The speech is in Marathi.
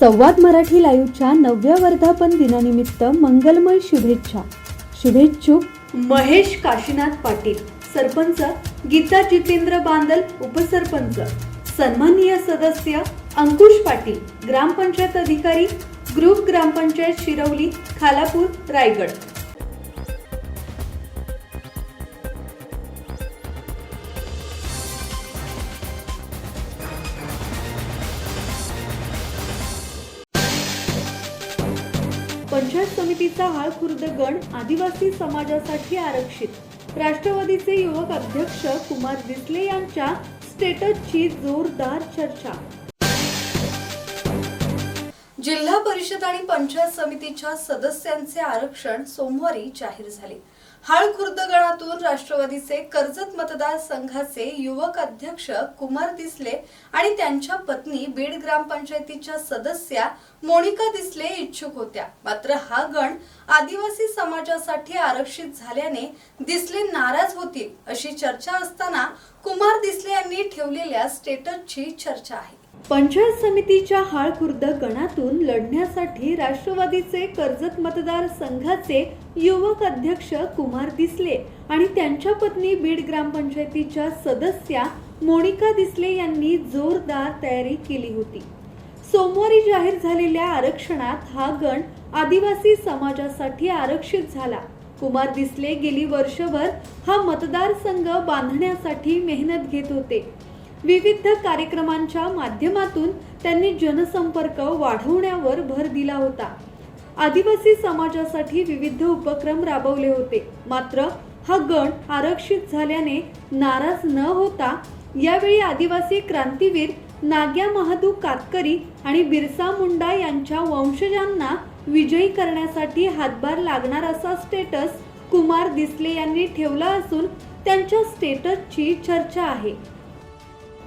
संवाद मराठी लाईव्हच्या नवव्या वर्धापन दिनानिमित्त मंगलमय शुभेच्छा. शुभेच्छुक महेश काशीनाथ पाटील सरपंच गीता जितेंद्र बांदल उपसरपंच. सन्माननीय सदस्य अंकुश पाटील ग्रामपंचायत अधिकारी ग्रुप ग्रामपंचायत शिरवली खालापूर रायगड. पंचायत समितीचा हाळ खुर्द गण आदिवासी समाजासाठी आरक्षित. राष्ट्रवादीचे युवक अध्यक्ष कुमार दिसले यांच्या स्टेटसची जोरदार चर्चा. जिल्हा परिषद आणि पंचायत समितीच्या सदस्यांचे आरक्षण सोमवारी जाहीर झाले. हाळ खुर्द गणातून राष्ट्रवादीचे कर्जत मतदारसंघाचे युवक अध्यक्ष कुमार दिसले आणि त्यांच्या पत्नी बीड ग्रामपंचायतीच्या सदस्या मोनिका दिसले इच्छुक होत्या. मात्र हा गण आदिवासी समाजासाठी आरक्षित झाल्याने दिसले नाराज होतील अशी चर्चा असताना कुमार दिसले यांनी ठेवलेल्या स्टेटसची चर्चा आहे. पंचायत समितीच्या हाळखुर्द गणातून लढण्यासाठी राष्ट्रवादीचे कर्जत मतदार संघाचे युवक अध्यक्ष कुमार दिसले आणि त्यांच्या पत्नी बीड ग्रामपंचायतीच्या सदस्या मोनिका दिसले यांनी जोरदार तयारी केली होती. सोमवारी जाहीर झालेल्या आरक्षणात हा गण आदिवासी समाजासाठी आरक्षित झाला. कुमार दिसले गेली वर्षभर हा मतदारसंघ बांधण्यासाठी मेहनत घेत होते. विविध कार्यक्रमांच्या माध्यमातून त्यांनी जनसंपर्क वाढवण्यावर भर दिला होता. आदिवासी समाजासाठी विविध उपक्रम राबवले होते. मात्र हा गण आरक्षित झाल्याने नाराज न होता यावेळी आदिवासी क्रांतीवीर नाग्या महादू कातकरी आणि बिरसा मुंडा यांच्या वंशजांना विजयी करण्यासाठी हातभार लागणार असा स्टेटस कुमार दिसले यांनी ठेवला असून त्यांच्या स्टेटसची चर्चा आहे.